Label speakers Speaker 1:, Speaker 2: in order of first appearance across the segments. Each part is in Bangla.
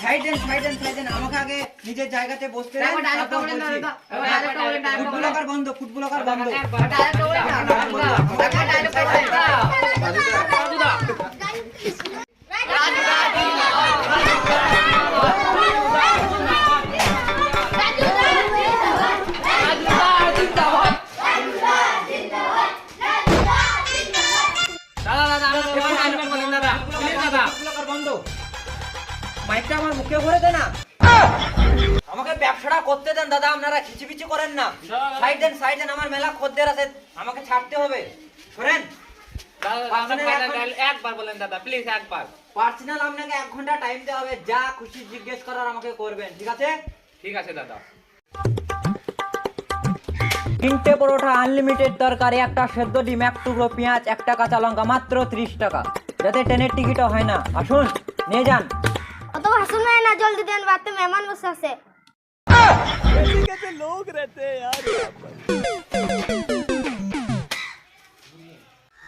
Speaker 1: Side then side then side then আমাকে আগে নিজের জায়গাতে বসতে দেন
Speaker 2: একবার বন্ধ
Speaker 1: তারপর
Speaker 2: বলেন
Speaker 1: মাইকটা আমার মুখে ভরে দে না। আমাকে ব্যবসাটা করতে দেন দাদা আপনারা খিচিবিচি করেন না। সাইড দেন সাইড দেন আমার মেলা খদ্দের আছে আমাকে ছাড়তে হবে। শোনেন
Speaker 3: একবার বলেন দাদা প্লিজ একবার।
Speaker 1: পার্সোনাল আপনাকে এক ঘণ্টা টাইম দেওয়া হবে যা খুশি জিজ্ঞেস করার আমাকে করবেন ঠিক আছে?
Speaker 3: ঠিক আছে দাদা।
Speaker 1: তিনটে পরোটা আনলিমিটেড তরকারি একটা সেদ্ধ ডিম এক টুকরো পেঁয়াজ একটা কাঁচা লঙ্কা মাত্র ত্রিশ টাকা। যাতে ট্রেনের টিকিটও হয় না। আসুন নিয়ে যান।
Speaker 4: অত ভাষণ হয় না জলদি দেন বাড়িতে মেহমান लोग रहते
Speaker 3: লোক রেতে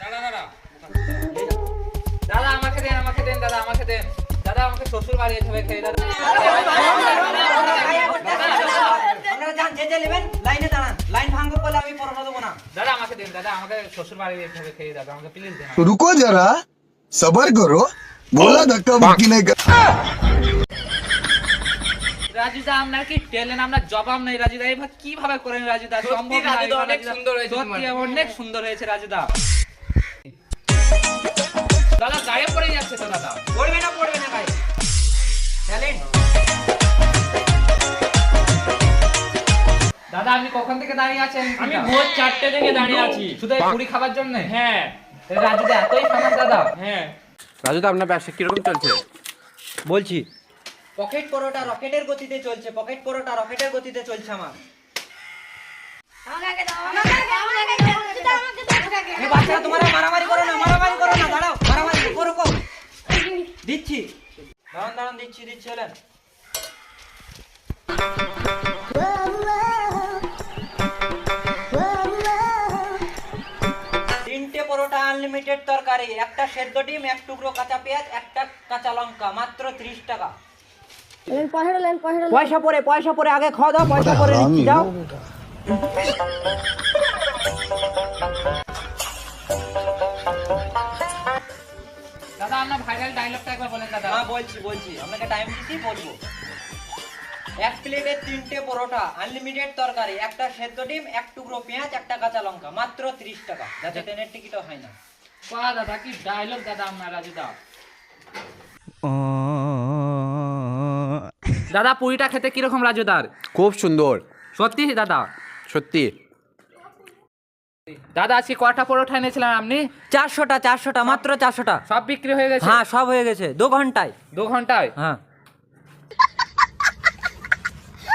Speaker 3: दादा दादा দাদা আমাকে দেন আমাকে দেন দাদা আমাকে দেন দাদা আমাকে শ্বশুর বাড়ি যেতে হবে খেয়ে দাদা
Speaker 1: আপনারা যান যে যে নেবেন লাইনে দাঁড়ান লাইন ভাঙবো বলে আমি পরোটা দেবো না
Speaker 3: দাদা আমাকে দেন দাদা আমাকে শ্বশুর বাড়ি যেতে হবে খেয়ে দাদা আমাকে প্লিজ দেন।
Speaker 5: রুকো যারা সবার করো। बोला धक्का मुक्की नहीं कर
Speaker 3: রাজুদা আপনার কি টেলেন আপনার জবাব নেই রাজুদা এবার কিভাবে করেন রাজুদা সম্ভব না
Speaker 2: রাজুদা,
Speaker 3: এবার
Speaker 2: অনেক
Speaker 3: রাজুদা।
Speaker 2: সুন্দর হয়েছে
Speaker 3: সত্যি
Speaker 2: তোমার।
Speaker 3: অনেক সুন্দর হয়েছে রাজুদা দাদা গায়ে পড়ে যাচ্ছে তো দাদা
Speaker 1: পড়বে না পড়বে না ভাই ট্যালেন্ট
Speaker 3: দাদা আপনি কখন থেকে দাঁড়িয়ে আছেন
Speaker 2: আমি ভোর চারটে থেকে দাঁড়িয়ে আছি
Speaker 3: শুধু এই পুরি খাবার জন্য
Speaker 2: হ্যাঁ
Speaker 3: রাজুদা এতই ফেমাস দাদা
Speaker 2: হ্যাঁ
Speaker 6: রাজুদা আপনার ব্যবসা কীরকম চলছে?
Speaker 1: বলছি। পকেট পরোটা রকেটের গতিতে চলছে পকেট পরোটা রকেটের গতিতে চলছে আমার। বাচ্চারা তোমরা মারামারি করো না মারামারি করো না দাঁড়াও মারামারি করো দিচ্ছি। দাঁড়ান দাঁড়ান দিচ্ছি দিচ্ছি হলেন। তরকারি একটা সেদ্ধ ডিম এক টুকরো কাঁচা পেঁয়াজ একটা কাঁচা লঙ্কা মাত্র ত্রিশ টাকা। পয়সা পরে পয়সা পরে আগে খাওয়া দাও পয়সা পরে নিচ্ছি যাও
Speaker 3: দাদা আপনার ভাইরাল ডায়লগটা একবার বলেন দাদা।
Speaker 1: হ্যাঁ বলছি বলছি। আপনাকে টাইম দিচ্ছি বলব। এক প্লেটে তিনটে পরোটা আনলিমিটেড তরকারি একটা সেদ্ধ ডিম এক টুকরো পেঁয়াজ একটা কাঁচা লঙ্কা মাত্র ত্রিশ টাকা। যাতে ট্রেনের টিকিটও হয় না।
Speaker 3: বাহ দাদা কি ডায়লগ দাদা আপনার রাজুদা দাদা পুরিটা খেতে কীরকম রাজুদার?
Speaker 6: খুব সুন্দর।
Speaker 3: সত্যি দাদা?
Speaker 6: সত্যি।
Speaker 3: দাদা আজকে কটা পরোটা এনেছিলেন আপনি?
Speaker 1: চারশোটা চারশোটা মাত্র চারশোটা।
Speaker 3: সব বিক্রি হয়ে গেছে?
Speaker 1: হ্যাঁ সব হয়ে গেছে দু ঘন্টায়।
Speaker 3: দু ঘন্টায়?
Speaker 1: হ্যাঁ।